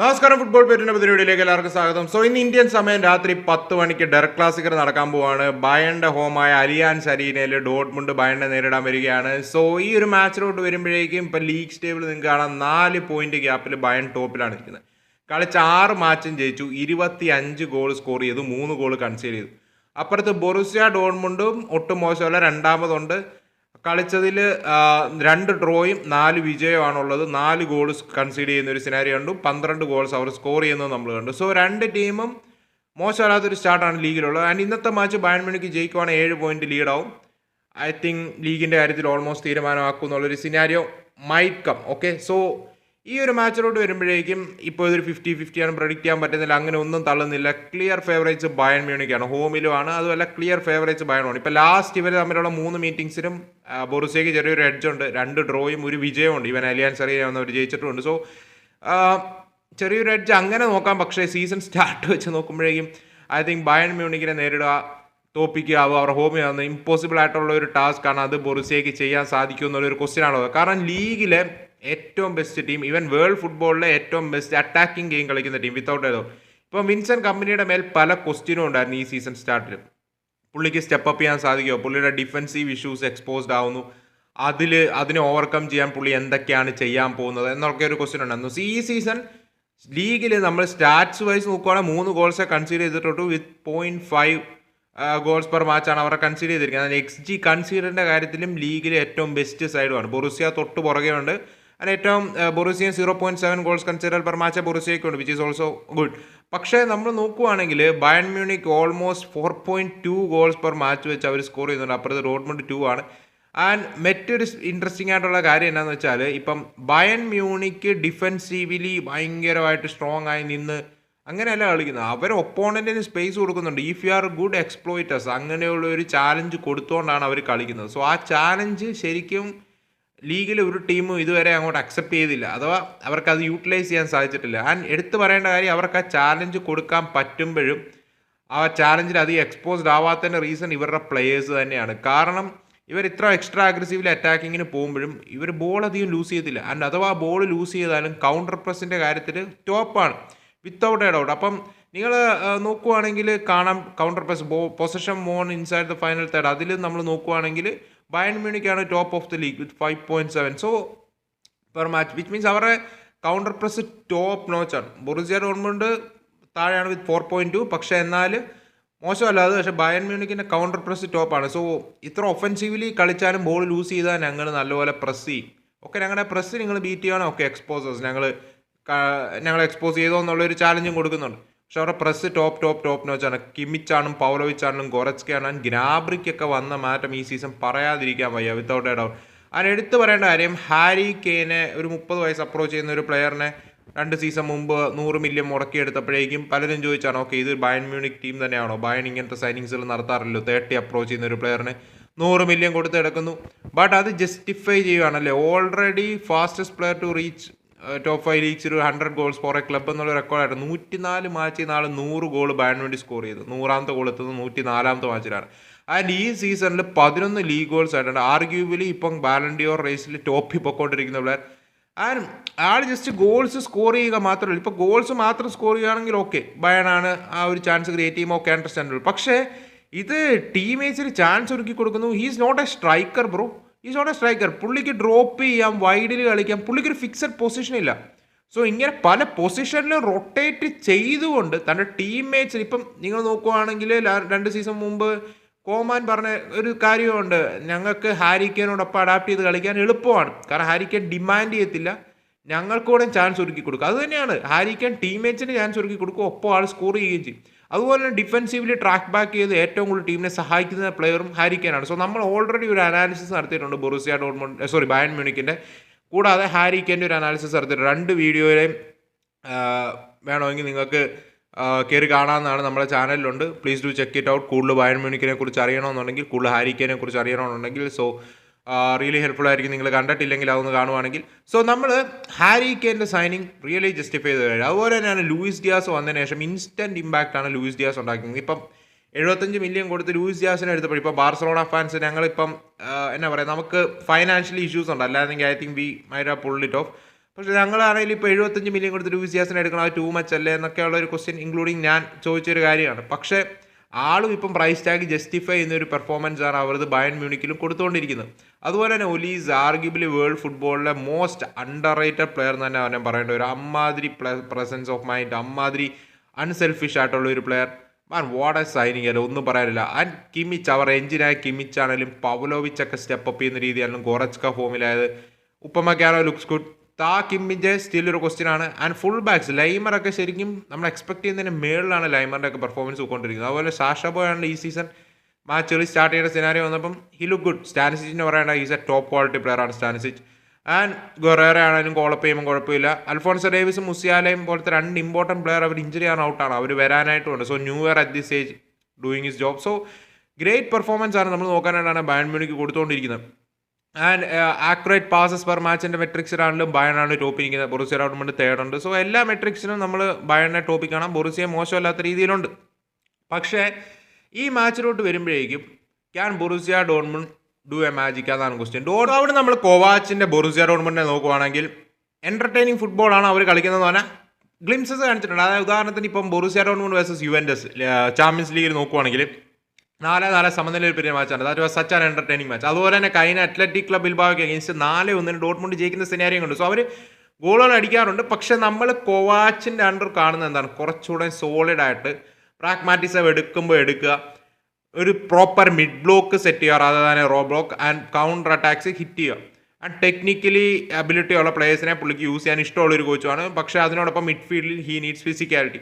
നമസ്കാരം ഫുട്ബോൾ പേരിന്റെ പരിപാടിയിലേക്ക് എല്ലാവർക്കും സ്വാഗതം. സോ ഇന്ന് ഇന്ത്യൻ സമയം രാത്രി പത്ത് മണിക്ക് ഡെറക് ക്ലാസിക്കർ നടക്കാൻ പോവാണ്. ബയന്റെ ഹോമായ അലിയാൻസ് അരീനയിൽ ഡോട്ട്മുണ്ട് ബയനെ നേരിടാൻ വരികയാണ്. സോ ഈ ഒരു മാച്ചിലോട്ട് വരുമ്പോഴേക്കും ഇപ്പം ലീഗ് സ്റ്റേബിൾ നിങ്ങൾക്ക് കാണാം. നാല് പോയിന്റ് ഗ്യാപ്പിൽ ബയൻ ടോപ്പിലാണ് ഇരിക്കുന്നത്. കളിച്ച ആറ് മാച്ചും ജയിച്ചു. ഇരുപത്തി അഞ്ച് ഗോൾ സ്കോർ ചെയ്തു. മൂന്ന് ഗോൾ കൺസീഡ് ചെയ്തു. അപ്പുറത്ത് ബൊറുസ്യ ഡോൺമുണ്ടും ഒട്ടും മോശമല്ല. രണ്ടാമതുണ്ട്. കളിച്ചതിൽ രണ്ട് ഡ്രോയും നാല് വിജയമാണുള്ളത്. നാല് ഗോൾ കൺസീഡ് ചെയ്യുന്ന ഒരു സിനാരി കണ്ടു. പന്ത്രണ്ട് ഗോൾസ് അവർ സ്കോർ ചെയ്യുന്നത് നമ്മൾ കണ്ടു. സോ രണ്ട് ടീമും മോശമല്ലാത്തൊരു സ്റ്റാർട്ടാണ് ലീഗിലുള്ളത്. ആൻഡ് ഇന്നത്തെ മാച്ച് ബയൺ മണിക്ക് ജയിക്കുവാണെങ്കിൽ ഏഴ് പോയിന്റ് ലീഡാവും ഐ തിങ്ക് ലീഗിന്റെ കാര്യത്തിൽ ഓൾമോസ്റ്റ് തീരുമാനമാക്കും എന്നുള്ളൊരു scenario might come okay so ഈ ഒരു മാച്ചിലോട്ട് വരുമ്പോഴേക്കും ഇപ്പോൾ ഇതൊരു ഫിഫ്റ്റി ഫിഫ്റ്റിയാണ് പ്രൊഡിക്റ്റ് ചെയ്യാൻ പറ്റുന്നില്ല. അങ്ങനെ ഒന്നും തള്ളുന്നില്ല. ക്ലിയർ ഫേവറേറ്റ്സ് ബയൺ മ്യൂണിക്കാണ് ഹോമിലുമാണ് അതുമല്ല ക്ലിയർ ഫേവറേറ്റ്സ് ബയണാണ് ഇപ്പോൾ ലാസ്റ്റ് ഇവർ തമ്മിലുള്ള മൂന്ന് മീറ്റിംഗ്സിലും ബൊറുസേക്ക് ചെറിയൊരു എഡ്ജ് ഉണ്ട്. രണ്ട് ഡ്രോയും ഒരു വിജയമുണ്ട് ഇവൻ അലിയാൻസ് അറിയാവുന്നവർ ജയിച്ചിട്ടുണ്ട്. സോ ചെറിയൊരു എഡ്ജ് അങ്ങനെ നോക്കാം. പക്ഷേ സീസൺ സ്റ്റാർട്ട് വെച്ച് നോക്കുമ്പോഴേക്കും ഐ തിങ്ക് ബയൺ മ്യൂണിക്കിനെ നേരിടുക തോപ്പിക്കുക അവർ ഹോമിൽ വന്ന് ഇമ്പോസിബിൾ ആയിട്ടുള്ള ഒരു ടാസ്ക് ആണ്. അത് ബൊറുസിയയ്ക്ക് ചെയ്യാൻ സാധിക്കുമെന്നുള്ളൊരു ക്വസ്റ്റ്യൻ ആണത് കാരണം ലീഗിലെ ഏറ്റവും ബെസ്റ്റ് ടീം ഈവൻ വേൾഡ് ഫുട്ബോളിലെ ഏറ്റവും ബെസ്റ്റ് അറ്റാക്കിംഗ് ഗെയിം കളിക്കുന്ന ടീം വിത്തൗട്ട് ഏതോ. ഇപ്പോൾ വിൻസെന്റ് കമ്പനിയുടെ മേൽ പല ക്വസ്റ്റ്യനും ഉണ്ടായിരുന്നു ഈ സീസൺ സ്റ്റാർട്ടിൽ പുള്ളിക്ക് സ്റ്റെപ്പ് അപ്പ് ചെയ്യാൻ സാധിക്കുമോ പുള്ളിയുടെ ഡിഫൻസീവ് ഇഷ്യൂസ് എക്സ്പോസ്ഡ് ആവുന്നു. അതിൽ അതിനെ ഓവർകം ചെയ്യാൻ പുള്ളി എന്തൊക്കെയാണ് ചെയ്യാൻ പോകുന്നത് എന്നൊക്കെ ഒരു ക്വസ്റ്റ്യൻ ഉണ്ടായിരുന്നു. സോ ഈ സീസൺ ലീഗിൽ നമ്മൾ സ്റ്റാറ്റ്സ് വൈസ് നോക്കുവാണെങ്കിൽ മൂന്ന് ഗോൾസേ കൺസീഡ് ചെയ്തിട്ടുള്ളൂ. With point five goals per മാച്ചാണ് അവരെ കൺസീഡ് ചെയ്തിരിക്കുന്നത്. എക്സ് ജി കൺസീഡറിന്റെ കാര്യത്തിലും ലീഗിലെ ഏറ്റവും ബെസ്റ്റ് സൈഡുമാണ് ബൊറുസിയ തൊട്ട് പുറകെ അതിന് ഏറ്റവും ബൊറൂസിയും zero point seven goals concede per match ബൊറൂസിയൊക്കെയുണ്ട് which is also good പക്ഷേ നമ്മൾ നോക്കുവാണെങ്കിൽ Bayern Munich almost four point two goals per match വെച്ച് അവർ സ്കോർ ചെയ്യുന്നുണ്ട്. അപ്പുറത്ത് റോഡ്മണ്ട് ടു ആണ്. ആൻഡ് മറ്റൊരു ഇൻട്രസ്റ്റിംഗ് ആയിട്ടുള്ള കാര്യം എന്താണെന്ന് വെച്ചാൽ ഇപ്പം ബയൺ മ്യൂണിക്ക് ഡിഫെൻസീവ്ലി ഭയങ്കരമായിട്ട് സ്ട്രോങ് ആയി നിന്ന് അങ്ങനെയല്ല കളിക്കുന്നത്. അവർ ഒപ്പോണന്റിന് സ്പേസ് കൊടുക്കുന്നുണ്ട്. If you are good exploiters അങ്ങനെയുള്ള ഒരു ചാലഞ്ച് കൊടുത്തുകൊണ്ടാണ് അവർ കളിക്കുന്നത്. സോ ആ ചാലഞ്ച് ശരിക്കും ലീഗിൽ ഒരു ടീമും ഇതുവരെ അങ്ങോട്ട് അക്സെപ്റ്റ് ചെയ്തില്ല. അഥവാ അവർക്ക് അത് യൂട്ടിലൈസ് ചെയ്യാൻ സാധിച്ചിട്ടില്ല. ആൻഡ് എടുത്തു പറയേണ്ട കാര്യം അവർക്ക് ആ ചാലഞ്ച് കൊടുക്കാൻ പറ്റുമ്പോഴും ആ ചാലഞ്ചിൽ അധികം എക്സ്പോസ്ഡ് ആവാത്തതിന്റെ റീസൺ ഇവരുടെ പ്ലെയേഴ്സ് തന്നെയാണ്. കാരണം ഇവർ ഇത്ര എക്സ്ട്രാ അഗ്രസീവ്ലി അറ്റാക്കിങ്ങിന് പോകുമ്പോഴും ഇവർ ബോൾ അധികം ലൂസ് ചെയ്തില്ല. ആൻഡ് അഥവാ ബോൾ ലൂസ് ചെയ്താലും കൗണ്ടർ പ്രസിന്റെ കാര്യത്തിൽ ടോപ്പാണ് വിത്തൗട്ട് എ ഡൗട്ട് അപ്പം നിങ്ങൾ നോക്കുവാണെങ്കിൽ കാണാം counter press possession won inside the final third അതിൽ നമ്മൾ നോക്കുവാണെങ്കിൽ Bayern മ്യൂണിക്കാണ് top of the league with five point seven so per match which means അവരുടെ കൗണ്ടർ പ്രസ് ടോപ്പ് നോച്ചാണ് ബൊറുസിയ ഡോൺമുണ്ട് താഴെയാണ് വിത്ത് ഫോർ പോയിന്റ് ടു പക്ഷേ എന്നാൽ മോശമല്ല അത് പക്ഷേ ബയൺ മ്യൂണിക്കിന്റെ കൗണ്ടർ പ്രസ് ടോപ്പാണ് സോ ഇത്ര ഒഫൻസീവ്ലി കളിച്ചാലും ബോൾ ലൂസ് ചെയ്താൽ ഞങ്ങൾ നല്ലപോലെ പ്രസ് ചെയ്യും. ഓക്കെ ഞങ്ങളുടെ പ്രസ് നിങ്ങൾ ബീറ്റ് ചെയ്യണം ഓക്കെ എക്സ്പോസേഴ്സ് ഞങ്ങൾ ഞങ്ങൾ എക്സ്പോസ് ചെയ്തോ എന്നുള്ളൊരു ചാലഞ്ചും കൊടുക്കുന്നുണ്ട്. പക്ഷെ അവരുടെ പ്രസ് ടോപ്പ് ടോപ്പ് ടോപ്പ് നോച്ചാണ് കിമിച്ചാണും പൗലോവിച്ചാണും ഗൊറച്ചാണ് ഗ്നാബ്രിക്കൊക്കെ വന്ന മാറ്റം ഈ സീസൺ പറയാതിരിക്കാൻ വയ്യ വിത്തൗട്ട് എ അതിന് എടുത്തു പറയേണ്ട കാര്യം ഹാരി കെയിനെ ഒരു മുപ്പത് വയസ്സ് അപ്രോച്ച് ചെയ്യുന്ന ഒരു പ്ലെയറിനെ രണ്ട് സീസൺ മുമ്പ് നൂറ് മില്യൺ മുടക്കിയെടുത്തപ്പോഴേക്കും പലരും ചോദിച്ചാണ് ഓക്കെ ഇത് ബയൺ മ്യൂണിക് ടീം തന്നെയാണോ? ബയൺ ഇങ്ങനത്തെ സൈനിങ്സിൽ നടത്താറില്ലല്ലോ? തേർട്ടി അപ്രോച്ച് ചെയ്യുന്ന ഒരു പ്ലെയറിന് നൂറ് മില്യൺ കൊടുത്ത് എടുക്കുന്നു. ബട്ട് അത് justify ചെയ്യുകയാണല്ലേ already fastest player to reach top five leagues ഒരു hundred goals for a club എന്നുള്ള റെക്കോർഡായിട്ട് നൂറ്റിനാല് മാച്ചിൽ നാല് നൂറ് ഗോൾ ബാൻ വേണ്ടി സ്കോർ ചെയ്തു. നൂറാമത്തെ ഗോൾ എത്തുന്നത് നൂറ്റി നാലാമത്തെ മാച്ചിലാണ് ആൻഡ് ഈ സീസണിൽ പതിനൊന്ന് ലീഗ് ഗോൾസ് ആയിട്ടുണ്ട്. ആർഗ്യൂബിലി ഇപ്പം ബാലൻഡിയോർ റേസിൽ ടോപ്പിൽ പൊക്കോണ്ടിരിക്കുന്ന പ്ലെയർ ആൻഡ് ആൾ ജസ്റ്റ് ഗോൾസ് സ്കോർ ചെയ്യുക മാത്രമല്ല ഇപ്പോൾ ഗോൾസ് മാത്രം സ്കോർ ചെയ്യുകയാണെങ്കിൽ ഓക്കെ ബയണാണ് ആ ഒരു ചാൻസ് ക്രിയേറ്റ് ചെയ്യുമ്പോൾ ഓക്കെ അണ്ടർസ്റ്റാൻഡബിൾ പക്ഷേ ഇത് ടീമേറ്റ്സിന് ചാൻസ് ഒരുക്കി കൊടുക്കുന്നു. He's not a striker bro is not a striker പുള്ളിക്ക് ഡ്രോപ്പ് ചെയ്യാം വൈഡിൽ കളിക്കാം. പുള്ളിക്ക് ഒരു ഫിക്സഡ് പൊസിഷൻ ഇല്ല. സോ ഇങ്ങനെ പല പൊസിഷനിലും റൊട്ടേറ്റ് ചെയ്തുകൊണ്ട് തന്റെ ടീംമേറ്റ്സിന് ഇപ്പം നിങ്ങൾ നോക്കുവാണെങ്കിൽ രണ്ട് സീസൺ മുമ്പ് കോമാൻ പറഞ്ഞ ഒരു കാര്യമുണ്ട്. ഞങ്ങൾക്ക് ഹാരിക്കേനോടൊപ്പം അഡാപ്റ്റ് ചെയ്ത് കളിക്കാൻ എളുപ്പമാണ്. കാരണം ഹാരിക്കേൻ ഡിമാൻഡ് ചെയ്യത്തില്ല. ഞങ്ങൾക്ക് കൂടെ ചാൻസ് ഒരുക്കി കൊടുക്കും അതുതന്നെയാണ് തന്നെയാണ്. ഹാരിക്കേൻ ടീംമേറ്റ്സിന് ചാൻസ് ഒരുക്കി കൊടുക്കും. ഒപ്പം ആൾ സ്കോർ ചെയ്യുകയും ചെയ്യും. അതുപോലെ തന്നെ ഡിഫെൻസീവ്ലി ട്രാക്ക് ബാക്ക് ചെയ്ത് ഏറ്റവും കൂടുതൽ ടീമിനെ സഹായിക്കുന്ന പ്ലെയറും ഹാരിക്കാനാണ് സോ നമ്മൾ ഓൾറെഡി ഒരു അനാലിസിസ് നടത്തിയിട്ടുണ്ട് ബൊറുസിയ ഡോട്ട്മണ്ട് സോറി ബയൻ മ്യൂണിക്കിന്റെ കൂടാതെ ഹാരിക്കേന്റെ ഒരു അനാലിസിസ് നടത്തിയിട്ടുണ്ട്. രണ്ട് വീഡിയോയിലെയും വേണമെങ്കിൽ നിങ്ങൾക്ക് കയറി കാണാമെന്നാണ് നമ്മുടെ ചാനലിലുണ്ട് please do check it out കൂടുതൽ ബയൻ മ്യൂണിക്കിനെ കുറിച്ച് അറിയണമെന്നുണ്ടെങ്കിൽ കൂടുതൽ ഹാരിക്കേനെ കുറിച്ച് അറിയണമെന്നുണ്ടെങ്കിൽ. സോ റിയലി ഹെൽപ്ഫുൾ ആയിരിക്കും. നിങ്ങൾ കണ്ടിട്ടില്ലെങ്കിൽ അതൊന്ന് കാണുവാണെങ്കിൽ. സോ നമ്മൾ ഹാരി കെന്റെ സൈനിങ് റിയലി ജസ്റ്റിഫൈ ചെയ്ത് കഴിഞ്ഞു. അതുപോലെ തന്നെയാണ് ലൂയിസ് ഡിയാസ് വന്നതിന് ശേഷം ഇൻസ്റ്റന്റ് ആണ് ലൂയിസ് ഡിയാസ് ഉണ്ടാക്കുന്നത് ഇപ്പം എഴുപത്തഞ്ച് മില്യൺ കൊടുത്ത് ലൂയിസ് ഡിയാസിനെ എടുത്തപ്പോൾ ഇപ്പോൾ ബാർസലോണ ഫാൻസ് ഞങ്ങളിപ്പം എന്നാ പറയുക നമുക്ക് ഫൈനാൻഷ്യൽ ഇഷ്യൂസ് ഉണ്ട്. അല്ലാതെങ്കിൽ I think we might uh pull it off പക്ഷേ ഞങ്ങളാണെങ്കിൽ ഇപ്പോൾ എഴുപത്തഞ്ച് മില്യൺ കൊടുത്ത് ലൂയിസ് വിസിയാസിനെ എടുക്കണം അത് ടൂ മച്ച് അല്ലേ എന്നൊക്കെയുള്ള ഒരു ക്വസ്റ്റ്യൻ ഇൻക്ലൂഡിങ് ഞാൻ ചോദിച്ചൊരു കാര്യമാണ്. പക്ഷേ ആളും ഇപ്പം പ്രൈസ് ടാഗ് ജസ്റ്റിഫൈ ചെയ്യുന്ന ഒരു പെർഫോമൻസ് ആണ് അവരത് ബയൺ മ്യൂണിക്കിലും കൊടുത്തുകൊണ്ടിരിക്കുന്നത് അതുപോലെ തന്നെ ഒലീസ് ആർഗ്യുബിളി വേൾഡ് ഫുട്ബോളിലെ മോസ്റ്റ് അണ്ടർ റേറ്റഡ് പ്ലെയർ എന്ന് തന്നെ അവനെ പറയേണ്ട ഒരു അമ്മാതിരി പ്രസൻസ് ഓഫ് മൈൻഡ് അമ്മാതിരി അൺസെൽഫിഷ് ആയിട്ടുള്ള ഒരു player man what a signing അല്ല? ഒന്നും പറയാനില്ല. ആൻഡ് കിമിച്ച് അവർ എഞ്ചിനായ കിമിച്ച് ആണെങ്കിലും പവലോവിച്ച് ഒക്കെ സ്റ്റെപ്പ് അപ്പ് ചെയ്യുന്ന രീതിയാണെങ്കിലും ഗോറച്ക ഫോമിലായത് ഉപ്പമക്കാനോ ലുക്സ് ഗുഡ് താ കിമ്മിന്റെ സ്റ്റിൽ ഒരു ക്വസ്റ്റ്യൻ ആണ്. ആൻഡ് ഫുൾ ബാക്സ് ലൈമറൊക്കെ ശരിക്കും നമ്മൾ എക്സ്പെക്ട് ചെയ്യുന്നതിന് മേളിലാണ് ലൈമറിന്റെ ഒക്കെ പെർഫോമൻസ് പോയിക്കൊണ്ടിരിക്കുന്നത്. അതുപോലെ സാഷ ബോയാണ് ഈ സീസൺ മാച്ചുകൾ സ്റ്റാർട്ട് ചെയ്യുന്ന സിനാരി വന്നപ്പം ഹി ലുക്ക് ഗുഡ് സ്റ്റാനിസിച്ചിന് പറയേണ്ട is a top quality player ആണ് സ്റ്റാനിസിച്ച്. ആൻഡ് ഗൊറേറ ആണെങ്കിലും കോളപ്പ് ചെയ്യുമ്പോൾ കുഴപ്പമില്ല. അൽഫോൺസോ ഡേവിസും മുസിയാലയും പോലത്തെ രണ്ട് ഇമ്പോർട്ടന്റ് പ്ലെയർ അവർ ഇഞ്ചുറി ആണ് ഔട്ടാണ് അവർ വരാനായിട്ടുണ്ട് so new year at this age doing his job so great performance ആണ് നമ്മൾ നോക്കാനായിട്ടാണ് ബയൺ മ്യൂണിക്ക് കൊടുത്തുകൊണ്ടിരിക്കുന്നത് ആൻഡ് ആക്യുറേറ്റ് പാസസ് പെർ മാച്ചിന്റെ മെട്രിക്സിലാണെങ്കിലും ബയണാണ് ടോപ്പിരിക്കുന്നത് ബൊറുസിയ ഡോട്ട്മുണ്ട് തേർഡ് ഉണ്ട്. സോ എല്ലാ മെട്രിക്സിനും നമ്മൾ ബയണിനെ ടോപ്പിൽ കാണാം. ബൊറുസിയ മോശമല്ലാത്ത രീതിയിലുണ്ട്. പക്ഷേ ഈ മാച്ചിലോട്ട് വരുമ്പോഴേക്കും ക്യാൻ ബൊറുസിയ ഡോൺമുൺ ഡു എ മാജിക് അതാണ് ക്വസ്റ്റ്യൻ ഡോൺ അവിടെ നമ്മൾ കോവാച്ചിന്റെ ബൊറുസിയ ഡോൺമണ്ടിനെ നോക്കുവാണെങ്കിൽ എന്റർടൈനിങ് ഫുട്ബോളാണ് അവർ കളിക്കുന്നതെന്ന് പറഞ്ഞാൽ ഗ്ലിംസസ് കാണിച്ചിട്ടുണ്ട്. അതായത് ഉദാഹരണത്തിന് ഇപ്പം Borussia Dortmund versus Juventus Champions ലീഗിൽ നോക്കുവാണെങ്കിൽ നാല് നാല് സമനിലയിൽ പിരിഞ്ഞ മാച്ചാണ് that was such an entertaining match അതുപോലെ തന്നെ കഴിഞ്ഞ അത്ലറ്റിക് ക്ലബ് ബിൽബാവയ്ക്ക് അഗേൻസ്റ്റ് നാല് ഒന്നിന് ഡോട്ട്മുണ്ട് ജയിക്കുന്ന സിനാരിയും ഉണ്ട് സോ അവർ ഗോളുകൾ അടിക്കാറുണ്ട്. പക്ഷെ നമ്മൾ കോവാച്ചിന്റെ അണ്ടർ കാണുന്നത് എന്താണ്? കുറച്ചുകൂടെ സോളിഡ് ആയിട്ട് പ്രാഗ്മാറ്റിസം എടുക്കുമ്പോൾ എടുക്കുക. ഒരു പ്രോപ്പർ മിഡ് ബ്ലോക്ക് സെറ്റ് ചെയ്യുക അതായത് തന്നെ low block and counter attacks hit ചെയ്യുക. ആൻഡ് ടെക്നിക്കലി അബിലിറ്റി ഉള്ള പ്ലേയേഴ്സിനെ പുള്ളിക്ക് യൂസ് ചെയ്യാൻ ഇഷ്ടമുള്ള ഒരു കോച്ചുമാണ് പക്ഷേ അതിനോടൊപ്പം മിഡ്ഫീൽഡിൽ ഹീ നീഡ്സ് ഫിസിക്കാലിറ്റി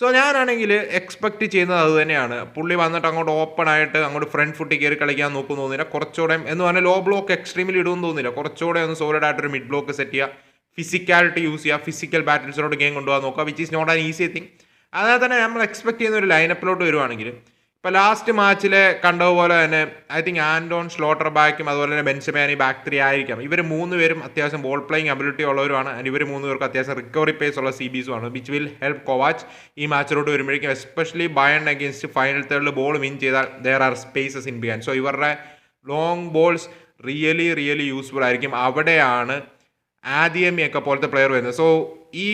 സോ ഞാനാണെങ്കിൽ എക്സ്പെക്ട് ചെയ്യുന്നത് അത് തന്നെയാണ്. പുള്ളി വന്നിട്ട് അങ്ങോട്ട് ഓപ്പൺ ആയിട്ട് അങ്ങോട്ട് ഫ്രണ്ട് ഫുട്ടി കയറി കളിക്കാൻ നോക്കുന്നു തോന്നില്ല കുറച്ചുകൂടെ എന്ന് പറഞ്ഞാൽ ലോ ബ്ലോക്ക് എക്സ്ട്രീമിൽ ഇടുമെന്ന് തോന്നില്ല കുറച്ചുകൂടെ ഒന്ന് സോളിഡ് ആയിട്ട് ഒരു മിഡ് ബ്ലോക്ക് സെറ്റ് ചെയ്യുക. ഫിസിക്കാലിറ്റി യൂസ് ചെയ്യുക. ഫിസിക്കൽ ബാറ്റിൽസിലോട്ട് ഗെയിം കൊണ്ടുപോകാൻ നോക്കുക which is not an easy thing അതിനകത്ത് തന്നെ നമ്മൾ എക്സ്പെക്ട് ചെയ്യുന്ന ഒരു ലൈനപ്പിലോട്ട് വരുവാണെങ്കിൽ ഇപ്പോൾ ലാസ്റ്റ് മാച്ചിലെ കണ്ടതുപോലെ തന്നെ ഐ തിങ്ക് ആൻഡോൺ സ്ലോട്ടർ ബാക്കും അതുപോലെ തന്നെ ബെൻസമാനി ബാക്ക് ത്രീ ആയിരിക്കാം. ഇവർ മൂന്ന് പേരും അത്യാവശ്യം ബോൾ പ്ലേയിങ് അബിലിറ്റി ഉള്ളവരുമാണ്. ആൻഡ് ഇവർ മൂന്ന് പേർക്ക് അത്യാവശ്യം റിക്കവറി പേസ് ഉള്ള സി ബിസുമാണ് വിച്ച് വിൽ ഹെൽപ്പ് കോവാച്ച് ഈ മാച്ചിലോട്ട് വരുമ്പോഴേക്കും എസ്പെഷ്യലി ബയൺ അഗേൻസ്റ്റ് ഫൈനൽ തേർഡിൽ ബോൾ വിൻ ചെയ്താൽ there are spaces in behind so ഇവരുടെ long balls really really useful ആയിരിക്കും. അവിടെയാണ് ആദിയമിയൊക്കെ പോലത്തെ പ്ലെയർ വരുന്നത്. സോ ഈ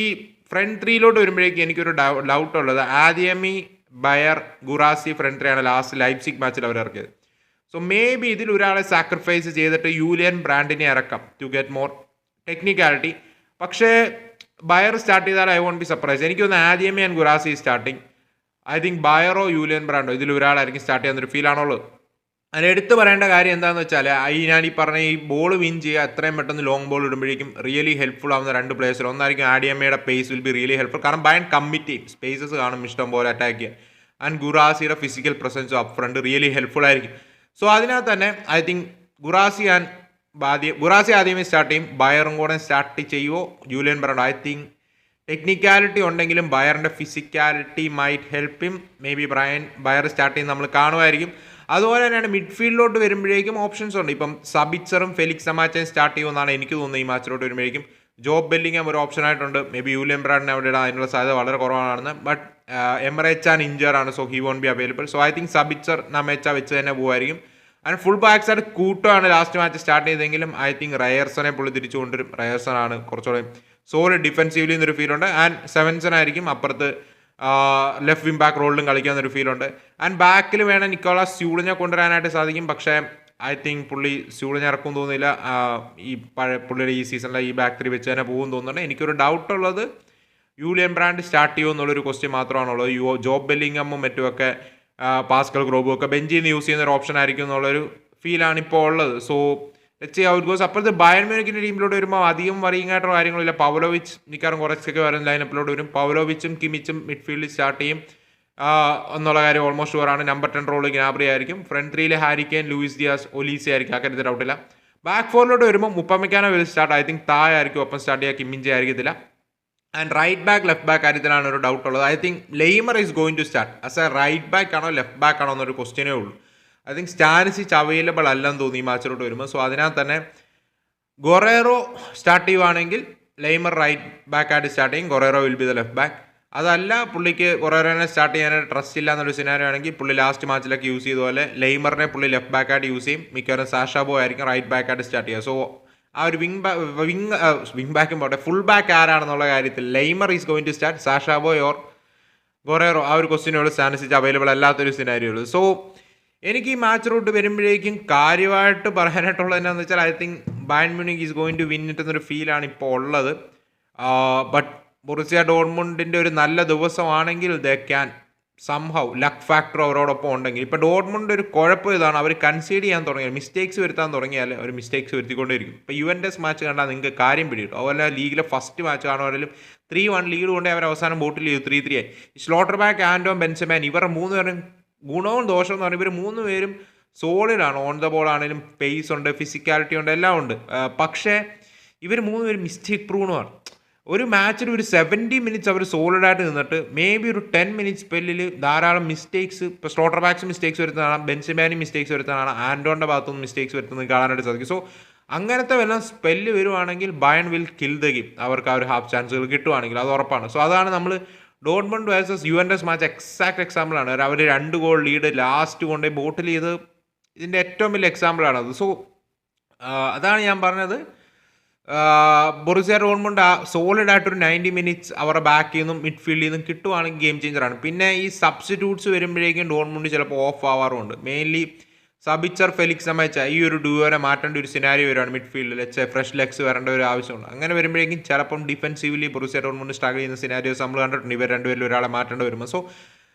ഫ്രണ്ട് ത്രീയിലോട്ട് വരുമ്പോഴേക്കും എനിക്കൊരു ഡൗട്ട് ഉള്ളത്. Adeyemi Beier Guirassy front three ആണ് ലാസ്റ്റ് ലൈപ്സിക് മാച്ചിൽ അവർ ഇറക്കിയത്. സോ മേ ബി ഇതിൽ ഒരാളെ സാക്രിഫൈസ് ചെയ്തിട്ട് യൂലിയൻ ബ്രാൻഡിനെ ഇറക്കാം ടു ഗെറ്റ് മോർ ടെക്നിക്കാലിറ്റി പക്ഷേ ബയർ സ്റ്റാർട്ട് ചെയ്താൽ ഐ വോണ്ട് ബി സർപ്രൈസ് എനിക്ക് തോന്നുന്നു ആദ്യമേ and Guirassy starting I think ബയറോ Julian Brando ഇതിൽ ഒരാളായിരിക്കും സ്റ്റാർട്ട് ചെയ്യാന്നൊരു ഫീൽ ആണുള്ളത്. അതിന് എടുത്തു പറയേണ്ട കാര്യം എന്താണെന്ന് വെച്ചാൽ ഈ ഞാൻ ഈ പറഞ്ഞ ഈ ബോൾ വിൻ ചെയ്യുക എത്രയും പെട്ടെന്ന് ലോങ് ബോൾ ഇടുമ്പോഴേക്കും റിയലി ഹെൽപ്ഫുൾ ആവുന്ന രണ്ട് പ്ലേയേഴ്സിൽ ഒന്നായിരിക്കും ആഡിയമ്മയുടെ pace will be really helpful കാരണം ബയൻ കമ്മിറ്റി സ്പേസസ് കാണും ഇഷ്ടം പോലെ അറ്റാക്ക് ചെയ്യുക ആൻഡ് ഗുറാസിയുടെ ഫിസിക്കൽ പ്രസൻസും അപ്പ് ഫ്രണ്ട് റിയലി ഹെൽപ്ഫുൾ ആയിരിക്കും. സോ അതിനകത്ത് തന്നെ ഐ തിങ്ക് ഗുറാസി ആൻഡ് ആദ്യം ഗുറാസി ആദ്യമേ സ്റ്റാർട്ട് ചെയ്യും. ബയറും കൂടെ സ്റ്റാർട്ട് ചെയ്യുമോ Julian Brandt I think technicality ഉണ്ടെങ്കിലും ബയറിന്റെ physicality might help him maybe Brian Beier start ചെയ്യുന്ന നമ്മൾ കാണുമായിരിക്കും. അതുപോലെ തന്നെയാണ് മിഡ്ഫീൽഡിലോട്ട് വരുമ്പോഴേക്കും ഓപ്ഷൻസ് ഉണ്ട്. ഇപ്പം സബിച്ചറും ഫെലിക്സ് സമാച്ചയും സ്റ്റാർട്ട് ചെയ്യുമെന്നാണ് എനിക്ക് തോന്നുന്നത് ഈ മാച്ചിലോട്ട് വരുമ്പോഴേക്കും. ജോബ് ബെല്ലിങ്ങം ഒരു ഓപ്ഷൻ ആയിട്ടുണ്ട്. മേ ബി യൂലിയം ബ്രാഡിനെ അവിടെ ഇടാൻ അതിനുള്ള സാധ്യത വളരെ കുറവാണെന്ന്. ബട്ട് എമറേച്ചാൻ ഇഞ്ചർ ആണ് so he won't be available so I think Sabitzer നമേച്ച വെച്ച് തന്നെ പോകുമായിരിക്കും ആൻഡ് ഫുൾ ബാക്ക് സൈഡ് ആയിട്ട് ആണ് ലാസ്റ്റ് മാച്ച് സ്റ്റാർട്ട് ചെയ്തെങ്കിലും ഐ തിങ്ക് റയർസനെ പുള്ളി തിരിച്ചു കൊണ്ടുവരും. റയർസൺ ആണ് കുറച്ചുകൂടെ സോളിഡ് ഡിഫെൻസീവ്ലി എന്നൊരു ഫീൽ ഉണ്ട്. ആൻഡ് സെവൻസൺ ആയിരിക്കും അപ്പുറത്ത് ലെഫ്റ്റ് വിം ബാക്ക് റോളിലും കളിക്കാവുന്നൊരു ഫീൽ ഉണ്ട്. ആൻഡ് ബാക്കിൽ വേണം നിക്കോളാസ് സ്യൂളിനെ കൊണ്ടുവരാനായിട്ട് സാധിക്കും. പക്ഷേ ഐ തിങ്ക് പുള്ളി സ്യൂളിനെ ഇറക്കും തോന്നുന്നില്ല. ഈ പഴയ പുള്ളിയുടെ ഈ സീസണിലെ ഈ ബാക്ക് ത്രീ വെച്ച് തന്നെ പോകും തോന്നുന്നുണ്ട്. എനിക്കൊരു ഡൗട്ട് ഉള്ളത് യൂലിയൻ ബ്രാൻഡ് സ്റ്റാർട്ട് ചെയ്യുമോ എന്നുള്ളൊരു ക്വസ്റ്റ്യൻ മാത്രമാണുള്ളത്. യു ജോബ് ബെല്ലിങ്ങമ്മും മറ്റുമൊക്കെ പാസ്കൽ ഗ്രോബും ഒക്കെ ബെഞ്ചിൽ നിന്ന് യൂസ് ചെയ്യുന്ന ഒരു ഓപ്ഷൻ ആയിരിക്കും എന്നുള്ളൊരു ഫീലാണ് ഇപ്പോൾ ഉള്ളത്. സോ ലെറ്റ്സ് ഔട്ട് ഗോസ് അപ്പോഴത്തെ ബയൺ മ്യൂണിക്കിന്റെ ടീമിലോട്ട് വരുമ്പോൾ അധികം ആയിട്ടുള്ള കാര്യങ്ങളില്ല. പവലോവിച്ച് മിക്കവാറും കുറച്ചൊക്കെ വരും ലൈനപ്പിലോട്ട് വരും. പവലോവിച്ചും കിമിച്ചും മിഡ്ഫീൽഡിൽ സ്റ്റാർട്ട് ചെയ്യും. എന്നുള്ള കാര്യം ഓൾമോസ്റ്റ് ഷുവറാണ് നമ്പർ ടെൻ റോൾ ഗ്നാബ്രി ആയിരിക്കും. ഫ്രണ്ട് ത്രീയിൽ ഹാരിക്കേൻ ലൂയിസ് ഡിയാസ് ഒലീസി ആയിരിക്കും. ആ കാര്യത്തിൽ ഡൗട്ടില്ല ബാക്ക് ഫോറിലോട്ട് വരുമ്പോൾ മുപ്പമ്മയ്ക്കാനോ will start I think Tah ആയിരിക്കും ഒപ്പം സ്റ്റാർട്ട് ചെയ്യുക. കിമ്മിഞ്ചി ആയിരിക്കത്തില്ല. And right back left back കാര്യത്തിലാണ് ഒരു ഡൗട്ട് ഉള്ളത്. I think Laimer is going to start as a right back ആണോ ലെഫ്റ്റ് ബാക്ക് ആണോ എന്നൊരു ക്വസ്റ്റ്യനേ ഉള്ളൂ. ഐ തിങ്ക് സ്റ്റാനിസിച്ച് അവൈലബിൾ അല്ലെന്ന് തോന്നി ഈ മാച്ചിലോട്ട് വരുമ്പോൾ സോ അതിനകത്ത് തന്നെ ഗൊറേറോ സ്റ്റാർട്ട് ചെയ്യുവാണെങ്കിൽ ലൈമർ റൈറ്റ് ബാക്ക് ആയിട്ട് സ്റ്റാർട്ട് ചെയ്യും. Guerreiro will be the left back അതല്ല പുള്ളിക്ക് കൊറേറോനെ സ്റ്റാർട്ട് ചെയ്യാനായിട്ട് ട്രസ്റ്റ് ഇല്ല എന്നൊരു സിനാരോ ആണെങ്കിൽ പുള്ളി ലാസ്റ്റ് മാച്ചിലൊക്കെ യൂസ് ചെയ്ത പോലെ ലെയ്മറിനെ പുള്ളി ലെഫ്റ്റ് ബാക്ക് ആയിട്ട് യൂസ് ചെയ്യും. മിക്കവാറും സാഷാബോ ആയിരിക്കും റൈറ്റ് ബാക്ക് ആയിട്ട് സ്റ്റാർട്ട് ചെയ്യുക. സോ ആ ഒരു വിങ് വിങ് വിങ് ബാക്കും പോട്ടെ ഫുൾ ബാക്ക് ആരാണെന്നുള്ള കാര്യത്തിൽ Laimer is going to start Sacha Boey or Guerreiro ആ ഒരു ക്വസ്റ്റിനോട് സ്റ്റാൻസിച്ച് അവൈലബിൾ അല്ലാത്തൊരു സിനാരിയുള്ളൂ സോ എനിക്ക് ഈ മാച്ച് റൂട്ട് വരുമ്പോഴേക്കും കാര്യമായിട്ട് പറയാനായിട്ടുള്ളത് എന്നാന്ന് വെച്ചാൽ I think Bayern Munich is going to win it എന്നൊരു ഫീലാണ് ഇപ്പോൾ ഉള്ളത്. ബട്ട് ബുറിസിയ ഡോർമുണ്ടിന്റെ ഒരു നല്ല ദിവസമാണെങ്കിൽ they can somehow luck factor അവരോടൊപ്പം ഉണ്ടെങ്കിൽ. ഇപ്പോൾ ഡോർമുണ്ട് ഒരു കുഴപ്പം ഇതാണ് അവർ കൺസീഡ് ചെയ്യാൻ തുടങ്ങിയാൽ മിസ്റ്റേക്സ് വരുത്താൻ തുടങ്ങിയാൽ അവർ മിസ്റ്റേക്സ് വരുത്തിക്കൊണ്ടിരിക്കും. ഇപ്പോൾ യു എൻ എസ് മാച്ച് കണ്ടാൽ നിങ്ങൾക്ക് കാര്യം പിടികിട്ടും. അതുപോലെ ലീഗിലെ ഫസ്റ്റ് മാച്ച് കാണുവാണെങ്കിലും ത്രീ വൺ ലീഡ് കൊണ്ടേ അവർ അവസാനം ബോട്ടിൽ ചെയ്തു ത്രീ ത്രീ ആയി. സ്ലോട്ടർ ബാക്ക് ആൻഡോം ബെൻസമാൻ ഇവർ മൂന്ന് പേരും ഗുണവും ദോഷവും എന്ന് പറഞ്ഞാൽ ഇവർ മൂന്ന് പേരും സോളിഡാണ് ഓൺ ദ ബോൾ ആണെങ്കിലും പേസ് ഉണ്ട് ഫിസിക്കാലിറ്റി ഉണ്ട് എല്ലാം ഉണ്ട്. പക്ഷേ ഇവർ മൂന്ന് പേര് മിസ്റ്റേക്ക് പ്രൂണുമാണ് ഒരു മാച്ചിൽ ഒരു സെവന്റി മിനിറ്റ്സ് അവർ സോളിഡായിട്ട് നിന്നിട്ട് മേ ബി ഒരു ടെൻ മിനിറ്റ്സ് സ്പെല്ലിൽ ധാരാളം മിസ്റ്റേക്സ് ഇപ്പോൾ സ്ലോട്ടർ ബാക്സ് മിസ്റ്റേക്സ് വരുത്തുന്നതാണ് ബെൻസിമാനി മിസ്റ്റേക്സ് വരുത്തുന്നതാണ് ആൻഡോന്റെ ഭാഗത്തുനിന്ന് മിസ്റ്റേക്സ് വരുത്തുന്നത് കാണാനായിട്ട് സാധിക്കും. സോ അങ്ങനത്തെ വല്ല സ്പെല്ല് വരുവാണെങ്കിൽ Bayern will kill the game അവർക്ക് ആ ഒരു ഹാഫ് ചാൻസുകൾ കിട്ടുവാണെങ്കിൽ അത് ഉറപ്പാണ്. സോ അതാണ് നമ്മൾ Dortmund versus U N S match exact എക്സാമ്പിളാണ് അവർ രണ്ട് ഗോൾ ലീഡ് ലാസ്റ്റ് കൊണ്ടേ ബോട്ടിൽ ചെയ്ത് ഇതിന്റെ ഏറ്റവും വലിയ എക്സാമ്പിളാണത് സോ അതാണ് ഞാൻ പറഞ്ഞത്. ബൊറിസിയ ഡോൺമണ്ട് സോളിഡ് ആയിട്ടൊരു നയന്റി മിനിറ്റ്സ് അവരുടെ ബാക്കിൽ നിന്നും മിഡ്ഫീൽഡിൽ നിന്നും കിട്ടുവാണെങ്കിൽ ഗെയിം ചേഞ്ചറാണ് പിന്നെ ഈ സബ്സ്റ്റിറ്റ്യൂട്ട്സ് വരുമ്പോഴേക്കും ഡോൺമുണ്ട് ചിലപ്പോൾ ഓഫ് ആവാറുമുണ്ട്. മെയിൻലി സബിച്ചർ ഫെലിക്സ് സമയച്ച ഈ ഒരു ഡുവോനെ മാറ്റേണ്ട ഒരു സിനാരി വരുവാണ് മിഡ്ഫീൽഡിൽ വെച്ച് ഫ്രഷ് ലെഗ്സ് വരേണ്ട ഒരു ആവശ്യമുണ്ട് അങ്ങനെ വരുമ്പോഴേക്കും ചിലപ്പം ഡിഫെൻസീവ്ലി ബൊറുസിയ ഡോൺമുണ്ട് സ്ട്രഗിൾ ചെയ്യുന്ന സിനാരിയോ നമ്മൾ കണ്ടിട്ടുണ്ട്. ഇവർ രണ്ടുപേരിൽ ഒരാളെ മാറ്റേണ്ടി വരുമ്പോൾ സോ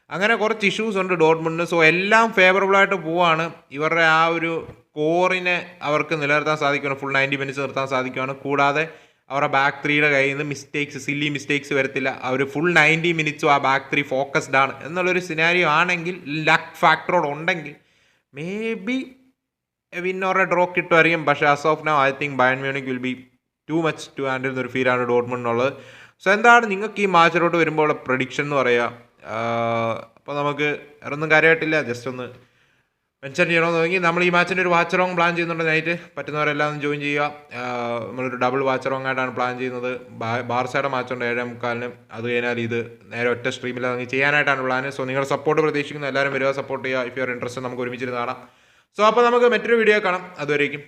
അങ്ങനെ കുറച്ച് ഇഷ്യൂസ് ഉണ്ട് ഡോട്ട്മുണ്ടിന് സോ എല്ലാം ഫേവറബിളായിട്ട് പോവാണ്. ഇവരുടെ ആ ഒരു കോറിനെ അവർക്ക് നിലനിർത്താൻ സാധിക്കുകയാണ് ഫുൾ നയന്റി മിനിറ്റ്സ് നിർത്താൻ സാധിക്കുകയാണ് കൂടാതെ അവരുടെ ബാക്ക് ത്രീയുടെ കയ്യിൽ നിന്ന് മിസ്റ്റേക്സ് സില്ലി മിസ്റ്റേക്സ് വരത്തില്ല. അവർ ഫുൾ നയന്റി മിനിറ്റ്സും ആ ബാക്ക് ത്രീ ഫോക്കസ്ഡ് ആണ്. എന്നുള്ളൊരു സിനാരിയോ ആണെങ്കിൽ ലക്ക് ഫാക്ടറോട് ഉണ്ടെങ്കിൽ maybe win or a draw കിട്ടുമായിരിക്കും പക്ഷേ as of now I think Bayern Munich will be too much to handle എന്നൊരു ഫീലാണ് ഡോട്ട്മുണ്ടിനുള്ളത് സോ എന്താണ് നിങ്ങൾക്ക് ഈ മാച്ചിലോട്ട് വരുമ്പോൾ പ്രഡിക്ഷൻ എന്ന് പറയുക അപ്പോൾ നമുക്ക് വേറെ ഒന്നും കാര്യമായിട്ടില്ല. ജസ്റ്റ് ഒന്ന് മെൻഷൻ ചെയ്യണമെന്ന് തുടങ്ങി നമ്മൾ ഈ മാച്ചിന്റെ ഒരു വാച്ച് റോങ് പ്ലാൻ ചെയ്യുന്നുണ്ട് നൈറ്റ് പറ്റുന്നവരെല്ലാം ജോയിൻ ചെയ്യുക. നമ്മളൊരു ഡബിൾ വാച്ച് റോങ് ആയിട്ടാണ് പ്ലാൻ ചെയ്യുന്നത്. ബാർസയുടെ മാച്ചുണ്ട് ഏഴേ മുക്കാലിന്. അത് കഴിഞ്ഞാൽ ഇത് നേരെ ഒറ്റ സ്ട്രീമിൽ അങ്ങ് ചെയ്യാനായിട്ടാണ് പ്ലാൻ സോ നിങ്ങളുടെ സപ്പോർട്ട് പ്രതീക്ഷിക്കുന്നു. എല്ലാവരും വരിക സപ്പോർട്ട് ചെയ്യുക. ഇഫ് യുവർ ഇൻട്രസ്റ്റ് നമുക്ക് ഒരുമിച്ചിരുന്ന് കാണാം. സോ അപ്പോൾ നമുക്ക് മറ്റൊരു വീഡിയോ കാണാം. അതുവരേക്കും.